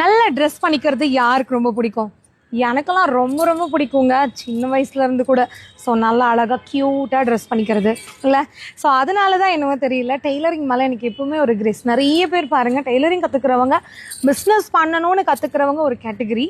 நல்ல ட்ரெஸ் பண்ணிக்கிறது யாருக்கு ரொம்ப பிடிக்கும்? எனக்கெல்லாம் ரொம்ப ரொம்ப பிடிக்குங்க. சின்ன வயசுலேருந்து கூட. ஸோ நல்லா அழகாக க்யூட்டாக ட்ரெஸ் பண்ணிக்கிறது. இல்லை? ஸோ அதனால தான் என்னவோ தெரியல. டெய்லரிங் மேலே எனக்கு எப்பவுமே ஒரு கிரேஸ் நிறைய பேர் பாருங்கள் டெய்லரிங் கற்றுக்கிறவங்க பிஸ்னஸ் பண்ணணும்னு கற்றுக்கிறவங்க ஒரு கேட்டகரி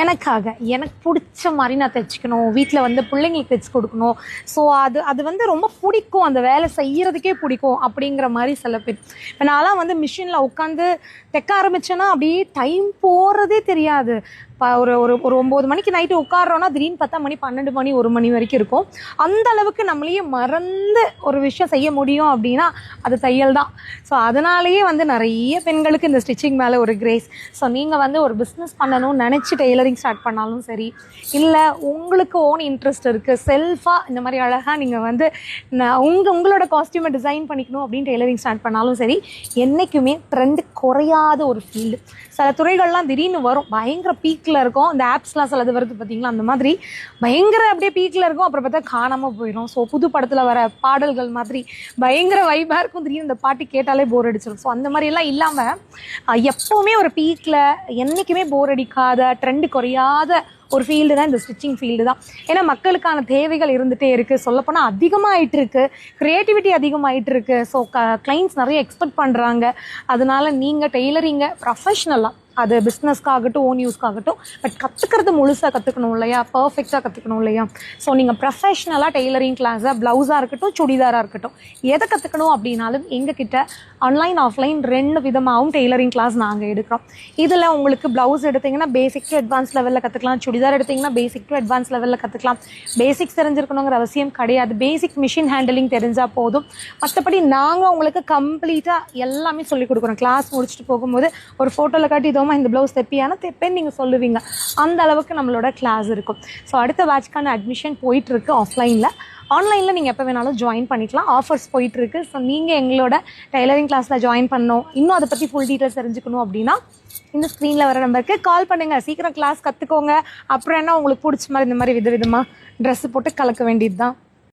எனக்காக. எனக்கு பிடிச்ச மாதிரி நான் தைச்சிக்கணும். வீட்டில் வந்து பிள்ளைங்களுக்கு தைச்சு கொடுக்கணும். ஸோ அது அது வந்து ரொம்ப பிடிக்கும். அந்த வேலை செய்கிறதுக்கே பிடிக்கும் அப்படிங்கிற மாதிரி சில பேர். இப்போ நான்லாம் வந்து மிஷினில் உட்காந்து தைக்க ஆரம்பித்தேன்னா அப்படியே டைம் போகிறதே தெரியாது. இப்போ ஒரு ஒரு ஒரு ஒம்பது மணிக்கு நைட்டு உட்காடுறோன்னா திடீர்னு பத்தா மணி பன்னெண்டு மணி ஒரு மணி வரைக்கும் இருக்கும். அந்த அளவுக்கு நம்மளையே மறந்து ஒரு விஷயம் செய்ய முடியும் அப்படின்னா அது தையல் தான். ஸோ அதனாலேயே வந்து நிறைய பெண்களுக்கு இந்த ஸ்டிச்சிங் மேலே ஒரு கிரேஸ் ஸோ நீங்கள் வந்து ஒரு பிஸ்னஸ் பண்ணணும்னு நினச்சி டெய்லரிங் ஸ்டார்ட் பண்ணாலும் சரி இல்லை உங்களுக்கு ஓன் இன்ட்ரெஸ்ட் இருக்குது செல்ஃபாக இந்த மாதிரி அழகாக நீங்கள் வந்து நான் உங்கள் உங்களோட காஸ்டியூமை டிசைன் பண்ணிக்கணும் அப்படின்னு டெய்லரிங் ஸ்டார்ட் பண்ணாலும் சரி என்றைக்குமே ட்ரெண்ட் குறையாத ஒரு ஃபீல்டு சில துறைகள்லாம் திடீர்னு வரும். பயங்கர பீக்கில் இருக்கும். இந்த ஆப்ஸ்லாம் சிலது வருது பார்த்தீங்களா அந்த மாதிரி பயங்கர அப்படியே பீக்கில் இருக்கும். அப்புறம் பார்த்தா காணாமல் போயிடும் ஸோ புது படத்தில் வர பாடல்கள் மாதிரி பயங்கர வைபாக இருக்கும். திடீர்னு இந்த பாட்டு கேட்டாலே போர் அடிச்சிடும் ஸோ அந்த மாதிரிலாம் இல்லாமல் எப்போவுமே ஒரு பீக்கில் என்றைக்குமே போர் அடிக்காத ட்ரெண்டு குறையாத ஒரு ஃபீல்டு தான் இந்த ஸ்டிச்சிங் ஃபீல்டு தான். ஏன்னா மக்களுக்கான தேவைகள் இருந்துகிட்டே இருக்குது சொல்லப்போனால் அதிகமாகிட்டு இருக்கு க்ரியேட்டிவிட்டி அதிகமாகிட்டு இருக்கு ஸோ க கிளைண்ட்ஸ் நிறைய எக்ஸ்பெக்ட் பண்ணுறாங்க அதனால நீங்கள் டெய்லரிங்கை ப்ரொஃபஷ்னலாக அது பிஸ்னஸ்க்காகட்டும் ஓன் யூஸ்க்காகட்டும் பட் கற்றுக்கிறது முழுசாக கற்றுக்கணும் இல்லையா? பர்ஃபெக்டாக கற்றுக்கணும் இல்லையா? ஸோ நீங்கள் ப்ரொஃபஷ்னலாக டெய்லரிங் கிளாஸாக ப்ளவுஸாக இருக்கட்டும் சுடிதாராக இருக்கட்டும் எதை கற்றுக்கணும் அப்படின்னாலும் எங்ககிட்ட ஆன்லைன் ஆஃப்லைன் ரெண்டு விதமாகவும் டெய்லரிங் கிளாஸ் நாங்கள் எடுக்கிறோம். இதில் உங்களுக்கு ப்ளவுஸ் எடுத்தீங்கன்னா பேசிக் டு அட்வான்ஸ் லெவலில் கற்றுக்கலாம் சுடிதார் எடுத்தீங்கன்னா பேசிக் டு அட்வான்ஸ் லெவலில் கற்றுக்கலாம் பேசிக்ஸ் தெரிஞ்சிருக்கணுங்கிற அவசியம் கிடையாது. பேசிக் மிஷின் ஹேண்டலிங் தெரிஞ்சால் போதும். மற்றபடி நாங்கள் உங்களுக்கு கம்ப்ளீட்டாக எல்லாமே சொல்லிக் கொடுக்குறோம். கிளாஸ் முடிச்சுட்டு போகும்போது ஒரு ஃபோட்டோவில் காட்டி இதோமா இந்த ப்ளவுஸ் தைப்பியானா தைப்பேன்னு நீங்கள் சொல்லுவீங்க. அந்த அளவுக்கு நம்மளோட கிளாஸ் இருக்கும். ஸோ அடுத்த பேட்ச்க்கான அட்மிஷன் போயிட்டுருக்கு ஆஃப்லைனில் ஆன்லைனில் நீங்கள் எப்போ வேணாலும் ஜாயின் பண்ணிக்கலாம். ஆஃபர்ஸ் போயிட்டுருக்கு. ஸோ நீங்கள் எங்களோட டைலரிங் கிளாஸில் ஜாயின் பண்ணணும். இன்னும் அதை பற்றி ஃபுல் டீட்டெயில்ஸ் தெரிஞ்சுக்கணும் அப்படின்னா இந்த ஸ்க்ரீனில் வர நம்பருக்கு கால் பண்ணுங்கள் சீக்கிரம் கிளாஸ் கற்றுக்கோங்க அப்புறம் என்ன உங்களுக்கு பிடிச்ச மாதிரி இந்த மாதிரி வித விதமாக ட்ரெஸ்ஸு போட்டு கலக்க வேண்டியது தான்